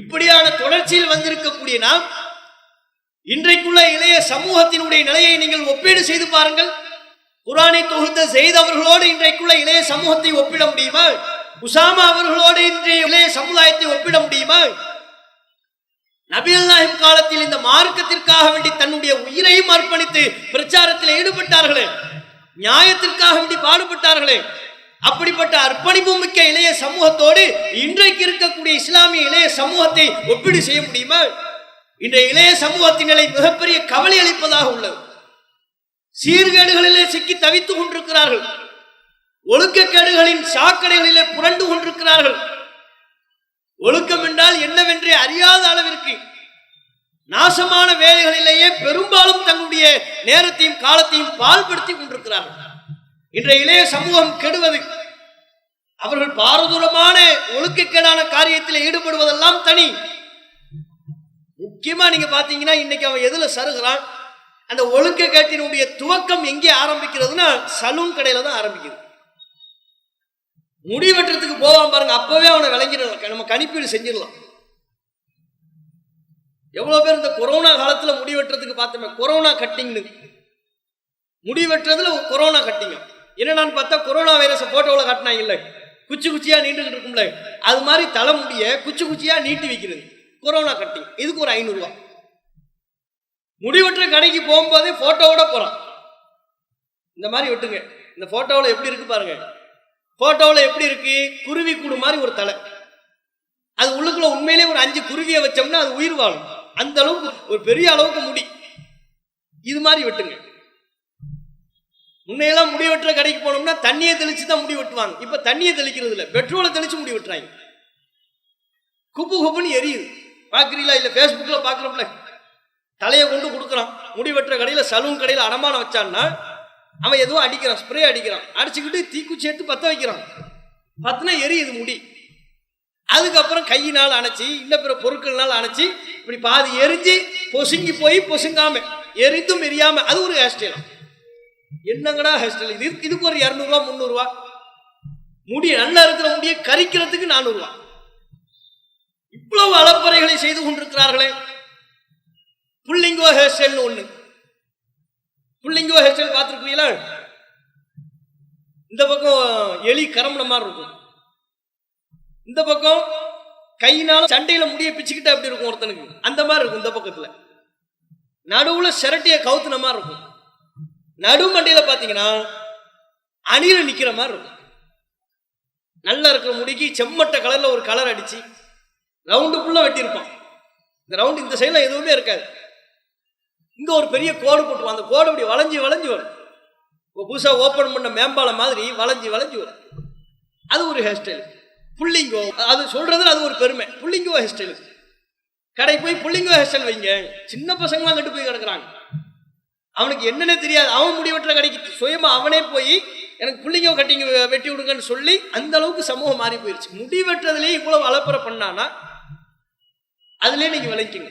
இப்படியான தொடர்ச்சியில் வந்திருக்கக்கூடிய நாம் இன்றைக்குள்ள இளைய சமூகத்தினுடைய நிலையை நீங்கள் ஒப்பீடு செய்து பாருங்கள். குரானை தொகுத்த செய்தவர்களோடு இன்றைக்குள்ள இளைய சமூகத்தை ஒப்பிட முடியுமா? உசாமா அவர்களோடு இன்றைய இளைய சமுதாயத்தை ஒப்பிட முடியுமா? நபிகள் நாயகம் காலத்தில் இந்த மார்க்கத்திற்காக வேண்டி தன்னுடைய உயிரையும் அர்ப்பணித்து பிரச்சாரத்தில் ஈடுபட்டார்களே. நியாயத்திற்காக வேண்டி பாடுபட்டார்களே. அப்படிப்பட்ட அர்ப்பணிப்பு மிக்க இளைய சமூகத்தோடு இன்றைக்கு இருக்கக்கூடிய இஸ்லாமிய இளைய சமூகத்தை ஒப்பீடு செய்ய முடியுமா? இன்றைய இளைய சமூகத்தின் நிலை மிகப்பெரிய கவலை அளிப்பதாக உள்ளது. சீர்கேடுகளிலே சிக்கி தவித்துக் கொண்டிருக்கிறார்கள். ஒழுக்கக்கேடுகளின் சாக்கடைகளிலே புரண்டு கொண்டிருக்கிறார்கள். ஒழுக்கம் என்றால் என்னவென்றே அறியாத அளவிற்கு நாசமான வேலைகளிலேயே பெரும்பாலும் தங்களுடைய நேரத்தையும் காலத்தையும் பால்படுத்தி கொண்டிருக்கிறார்கள். இன்றைய இளைய சமூகம் கெடுவது. அவர்கள் பாரதூரமான ஒழுக்கக்கேடான காரியத்தில் ஈடுபடுவதெல்லாம் தனி. முக்கியமா நீங்க பாத்தீங்கன்னா இன்னைக்கு அவன் எதுல சருகிறான்? அந்த ஒழுக்கக்கேட்டினுடைய துவக்கம் எங்கே ஆரம்பிக்கிறதுன்னா சலூன் கடையில தான் ஆரம்பிக்குது. முடி வெட்டுறதுக்கு போவான் பாருங்க அப்பவே அவனை விளங்கிடலாம். நம்ம கணிப்பீடு செஞ்சிடலாம். எவ்வளவு பேர் இந்த கொரோனா காலத்துல முடி வெட்டுறதுக்கு பார்த்தோமே கொரோனா கட்டிங்னு. முடி வெட்டுறதுல கொரோனா கட்டிங்க என்னென்னு பார்த்தா கொரோனா வைரஸ் போட்டோவில் காட்டினாங்க இல்லை. குச்சி குச்சியாக நீண்டுகிட்டு இருக்கும்ல. அது மாதிரி தலைமுடிய குச்சி குச்சியாக நீட்டி வைக்கிறது. கொரோனா கட்டிங் இதுக்கு ஒரு ஐநூறுரூவா முடி வெட்டுற கடைக்கு போகும்போதே போட்டோவோட போகிறான் இந்த மாதிரி வெட்டுங்க இந்த போட்டோவில் எப்படி இருக்கு பாருங்க. போட்டோவில் எப்படி இருக்கு? குருவி கூடு மாதிரி ஒரு தலை. அது உள்ளுக்குள்ள உண்மையிலேயே ஒரு அஞ்சு குருவியை வச்சோம்னா அது உயிர் வாழும். அந்த அளவுக்கு ஒரு பெரிய அளவுக்கு முடி. இது மாதிரி வெட்டுங்க. முன்னையெல்லாம் முடி வெட்டுற கடைக்கு போனோம்னா தண்ணியை தெளிச்சு தான் முடி வெட்டுவாங்க. இப்ப தண்ணியை தெளிக்கிறது இல்லை. பெட்ரோலை தெளிச்சு முடி வெட்டுறாங்க. குப்பு குப்புன்னு எரியுது. பாக்குறீங்களா? இல்ல ஃபேஸ்புக்ல பாக்குறோம்ல. தலையை கொண்டு கொடுக்குறான். முடி வெட்டுற கடையில சலூன் கடையில அடமானம் வச்சான்னா அவன் எதுவும் அடிக்கிறான் ஸ்ப்ரே அடிக்கிறான். அடிச்சுக்கிட்டு தீக்குச்சி எடுத்து பத்த வைக்கிறான். பத்தினா எரியுது முடி. அதுக்கப்புறம் கையினால் அணைச்சி இன்ன பிற பொருட்கள்னால் அணைச்சி இப்படி பாதி எரிஞ்சு பொசுங்கி போய் பொசுங்காம எரிந்தும் எரியாம அது ஒரு ஹேர் ஸ்டைலாம் என்னங்கடா ஹேர் ஸ்டைல் இது இதுக்கு ஒரு இரநூறுவா முந்நூறுவா. முடி நல்லா இருக்கிற முடியை கரிக்கிறதுக்கு நானூறுவா. இவ்வளவு அலப்பறைகளை செய்து கொண்டிருக்கிறார்களே. புள்ளிங்கோ ஹேர் ஸ்டைல்னு ஒண்ணு. புள்ளிங்கோ ஹேர் ஸ்டைல் பார்த்துருக்கீங்களா இந்த பக்கம் எலி கரம்புன மாதிரி இருக்கும். இந்த பக்கம் கையினால சண்டையில முடிய பிச்சுக்கிட்டு அப்படி இருக்கும் ஒருத்தனுக்கு? அந்த மாதிரி இருக்கும் இந்த பக்கத்துல. நடுவுல சிரட்டிய கவுத்துன மாதிரி இருக்கும். நடுமண்டையில் பார்த்தீங்கன்னா பாத்தீங்கன்னா அணில நிக்கிற மாதிரி இருக்கும். நல்லா இருக்கிற முடிக்கு செம்மட்ட கலர்ல ஒரு கலர் அடிச்சு ரவுண்டுக்குள்ள வெட்டியிருப்பான். இந்த ரவுண்டு இந்த சைடில் எதுவுமே இருக்காது. இங்க ஒரு பெரிய கோடு போட்டுவான் அந்த கோடு இப்படி வளைஞ்சி வளைஞ்சி வரும். இப்போ புதுசாக ஓப்பன் பண்ண மேம்பாலம் மாதிரி வளைஞ்சி வளைஞ்சி வரும். அது ஒரு ஹேர் ஸ்டைல் புள்ளிங்கோ அது சொல்றதுல அது ஒரு பெருமை. புள்ளிங்கோ ஹேர் ஸ்டைல் கடை போய் புள்ளிங்கோ ஹேர் ஸ்டைல் வைங்க. சின்ன பசங்களாம் கட்டு போய் கிடக்குறாங்க. அவனுக்கு என்னென்ன தெரியாது. அவன் முடி வெட்டுற கடைக்கு சுயமா அவனே போய் எனக்கு பிள்ளைங்க கட்டிங்க வெட்டி விடுங்கன்னு சொல்லி அந்த அளவுக்கு சமூகம் மாறி போயிடுச்சு முடி வெட்டுறதுலேயே இவ்வளவு அலப்பறை பண்ணானா அதுலேயே நீங்கள் விளைக்குங்க